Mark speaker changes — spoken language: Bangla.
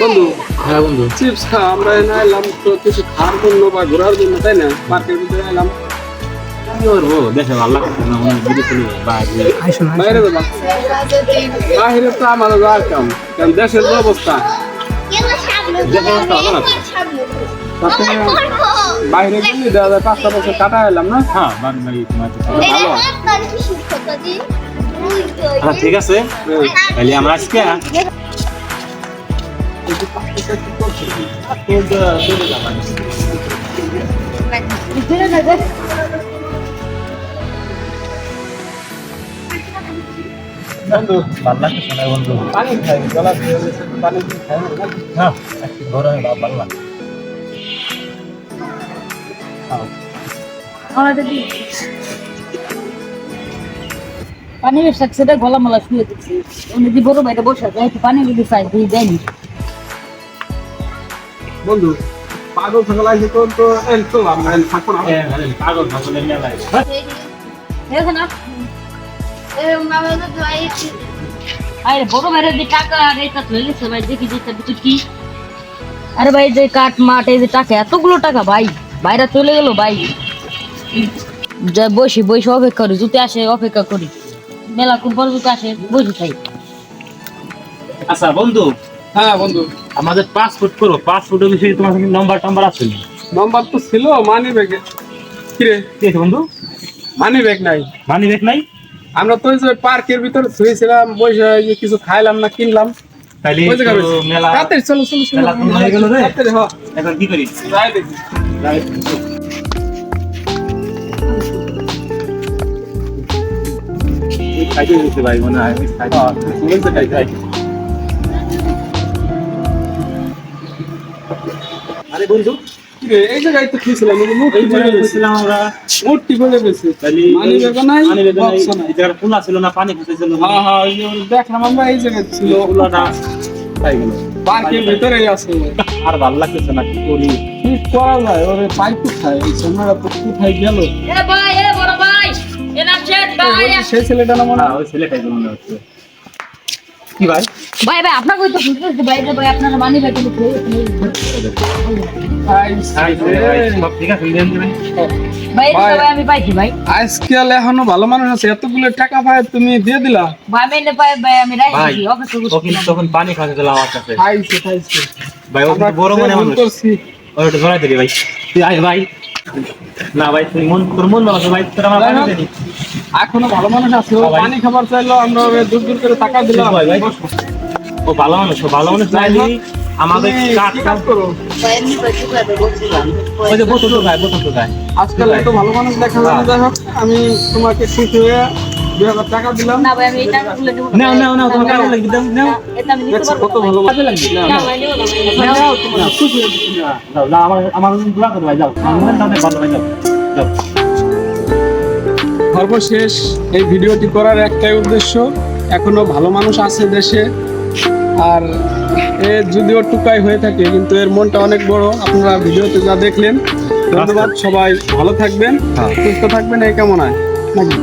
Speaker 1: বন্ধু।
Speaker 2: হ্যাঁ বন্ধু।
Speaker 1: চিপস খা আমরা এনে এলাম তো কিছু খাওয়ার জন্য বা ঘোরার জন্য তাই না? পার্কের ভিতরে এলাম।
Speaker 2: কি করব? দেখে ভালো লাগছে না মনে বাইরে।
Speaker 1: বাইরে যাবা বাইরে তো আমাদের যাওয়ার কাম কারণ দেশের যে অবস্থা। বাইরে গেলে দেওয়া যায় পাঁচটা বছর কাটা এলাম না?
Speaker 2: হ্যাঁ। ভালো। আচ্ছা ঠিক আছে। তাহলে আমরা আজকে
Speaker 1: বন্ধু
Speaker 2: ভালো লাগছে না বন্ধু
Speaker 1: পানি খাই গলা দিয়ে পানি খাই না?
Speaker 2: একটু গরমে ভালো লাগছে
Speaker 3: পানি বেশাক সেটা গলা মালা শুয়ে দিচ্ছি বড় ভাইটা বসে পানি দেয়নি
Speaker 1: বন্ধু পাগল ছাগল আছে তো তো? এল তো আমরা এল থাকব না।
Speaker 2: হ্যাঁ হ্যাঁ? পাগল
Speaker 3: না আরে বড় ভাইরা যে টাকা আর এটা চলে গেছে ভাই দেখি যে ভিতর কি? আরে ভাই যে কাঠ মাঠ এই যে টাকা এতগুলো টাকা ভাই। বাইরে চলে গেল ভাই। যা বসি বসে অপেক্ষা করি জুতে আসে অপেক্ষা করি। মেলা কোন পর জুতে আসে বসে থাকি
Speaker 2: আচ্ছা বন্ধু।
Speaker 1: হ্যাঁ বন্ধু।
Speaker 2: আমাদের পাসপোর্ট করো পাসপোর্টের বিষয়ে তোমার কাছে নাম্বার টাম্বার আছে?
Speaker 1: নম্বর তো ছিল মানি ব্যাগে কিরে?
Speaker 2: কি বন্ধু?
Speaker 1: মানি ব্যাগ নাই।
Speaker 2: মানি ব্যাগ নাই?
Speaker 1: আমরা তো ওই যে পার্কের ভিতরে শুয়েছিলাম বসে ওই যে কিছু খাইলাম না কিনলাম। জায়গায়
Speaker 2: মেলা
Speaker 1: তাড়াতাড়ি চলো চলো চলো।
Speaker 2: মেলা তো হয়ে গেল রে। এখন কি করি?
Speaker 1: যাই দেখি। যাই।
Speaker 2: খাইতে দিতে ভাই মনে হয়। আমি খাইতে আরে বন্ধু।
Speaker 1: এই জায়গায় তো খেয়েছিলাম মূর্তি বলে
Speaker 2: জায়গায়
Speaker 1: গেছে।
Speaker 2: বসছিলাম আমরা।
Speaker 1: মূর্তি বলে গেছে।
Speaker 2: তাহলে
Speaker 1: মানি নাই
Speaker 2: মানি খোলা ছিল না পানি
Speaker 1: হ্যাঁ হ্যাঁ দেখলাম আমরা এই জায়গায় ছিল।
Speaker 2: খোলাটা তাই গেল।
Speaker 1: পার্কের ভিতরেই আছে।
Speaker 2: আর ভালো লাগতেছে না কি করি?
Speaker 1: কি করা যায়? ওরে পাইপ কোথায়? এই সোনারা তো কোথায় গেল?
Speaker 3: এ ভাই এ বড় ভাই এ নাচেন ভাই।
Speaker 1: সেই ছেলেটা না মনে হয়
Speaker 2: ওই ছেলে খাইতে মনে হচ্ছে। কি ভাই?
Speaker 3: ভাই ভাই আপনাকে তো বুঝতে ভাই ভাই আপনারা মানি ভাই কিন্তু
Speaker 1: ভাই,
Speaker 2: হাই ভাই সব ঠিক আছে দেন দিবেন
Speaker 3: ভাই এটা
Speaker 1: ভাই।
Speaker 3: ভাই আমি পাইছি ভাই।
Speaker 1: আজকাল এখনও ভালো মানুষ আছে। এতগুলো টাকা পায় তুমি দিয়ে দিলা।
Speaker 3: ভাই আমি পাই ভাই আমি
Speaker 2: তখন আমার কাছে
Speaker 1: খাইছে খাইছে।
Speaker 2: ভাই ও বড় মনে মানুষ। ওটা ধরাই দিবি ভাই। তুই আয় ভাই। না ভাই তুই মন তোর মন ভালো ভাই। তোর আমার পানি দে
Speaker 1: এখনও ভালো মানুষ আছে। ও পানি খাবার চাইলো আমরা ওরে দূর দূর করে টাকা দিলাম।
Speaker 2: ভাই, ভাই। ও ভালো মানুষ ও ভালো মানুষ
Speaker 1: হোক,
Speaker 2: আমাদের কাজ
Speaker 1: কাজ করো?
Speaker 2: ওই যে বোতল তো বোতল
Speaker 1: আজকাল এত ভালো মানুষ দেখা যায় যাই হোক আমি তোমাকে খুশি হয়ে দুই হাজার টাকা দিলাম।
Speaker 3: না ভাই আমি
Speaker 2: নাও নাও নাও তোমার দাও নাও।
Speaker 1: কত ভালো কাজে লাগবে
Speaker 3: না ভাই নিব না
Speaker 1: নাও, তোমার খুশি না।
Speaker 2: যাও যাও আমার আমার দোয়া করো ভাই যাও। আমার ভালো ভাই যাও যাও।
Speaker 1: সর্বশেষ এই ভিডিওটি করার একটাই উদ্দেশ্য এখনও ভালো মানুষ আছে দেশে আর এ যদিও টুকাই হয়ে থাকে কিন্তু এর মনটা অনেক বড়। আপনারা ভিডিওতে যা দেখলেন ধন্যবাদ সবাই ভালো থাকবেন
Speaker 2: হ্যাঁ।
Speaker 1: সুস্থ থাকবেন এই কেমন হয় নাকি